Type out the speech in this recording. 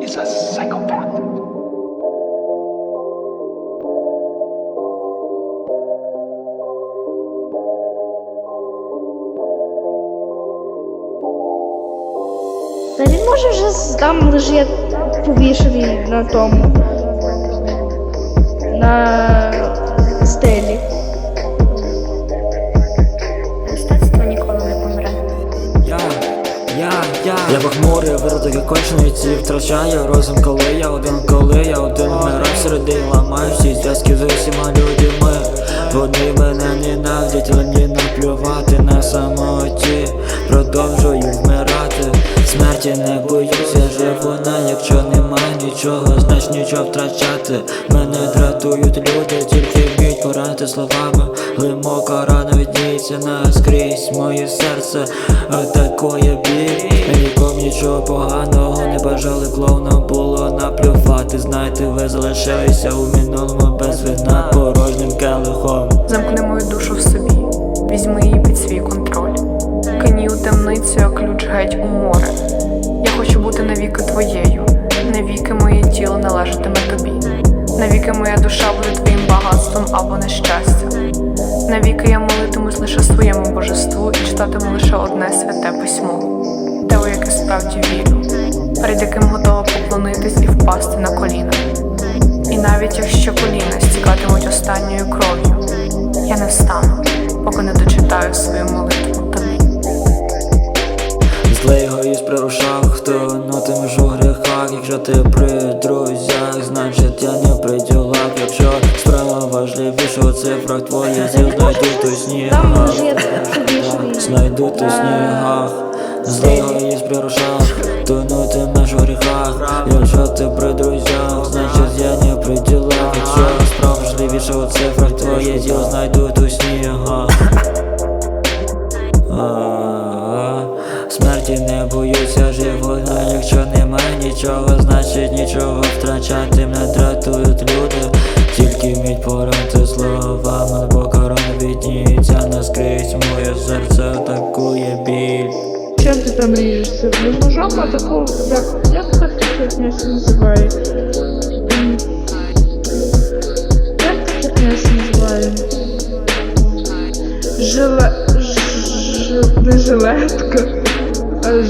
is a psychopath. Та він може вже там лежить повішений на тому. На я, я Я похмурий, виродок як кончений втрачаю розум, коли я один, коли я один вмираю середи ламаю всі зв'язки з усіма людьми. Вони мене ненавидять, але мені наплювати на самоті. Продовжую вмирати, смерті не боюся, живу на якщо немає нічого, значить нічого втрачати. Мене дратують люди, тільки вміють поранити словами. Глибока рана відніється наскрізь моє серце атакує біль нічого поганого не бажали клоуна було наплювати Знаєте, ви залишилися у минулому без вина порожнім келихом Замкни мою душу в собі, візьми її під свій контроль. Кині у темницю, а ключ геть у море. Я хочу бути навіки твоєю, навіки моє тіло належатиме тобі. Навіки моя душа буде твоїм багатством або нещастям. Навіки я молитимусь лише своєму божеству і читатиму лише одне святе письмо, яке справді вірю, перед яким готова поклонитись і впасти на коліна. І навіть якщо коліна стікатимуть останньою кров'ю, я не встану, поки не дочитаю свою молитву тобі. Злий егоїст при ушах, тонутимеш у гріхах Якщо ти при друзях, значить я не при ділах Якщо справа важливіша у цифрах твоїх зіл знайдуть у Там снігах лежить повішений. Снігах Егоїст при ушах, тонутимеш у гріхах Якщо ти при друзях, значить я не при ділах. Якщо справа важливіша у цифрах твоїх зіл знайдуть у снігах. Смерті не боюся живона, якщо немає нічого, значить нічого втрачати мене дратують люди, тільки вміть поранити словами, Чем ты там режешься? Ну, ножом, а такого, як, я се називає? М. Как ты херня се називає? Жиле... Ж... Не жилетка, а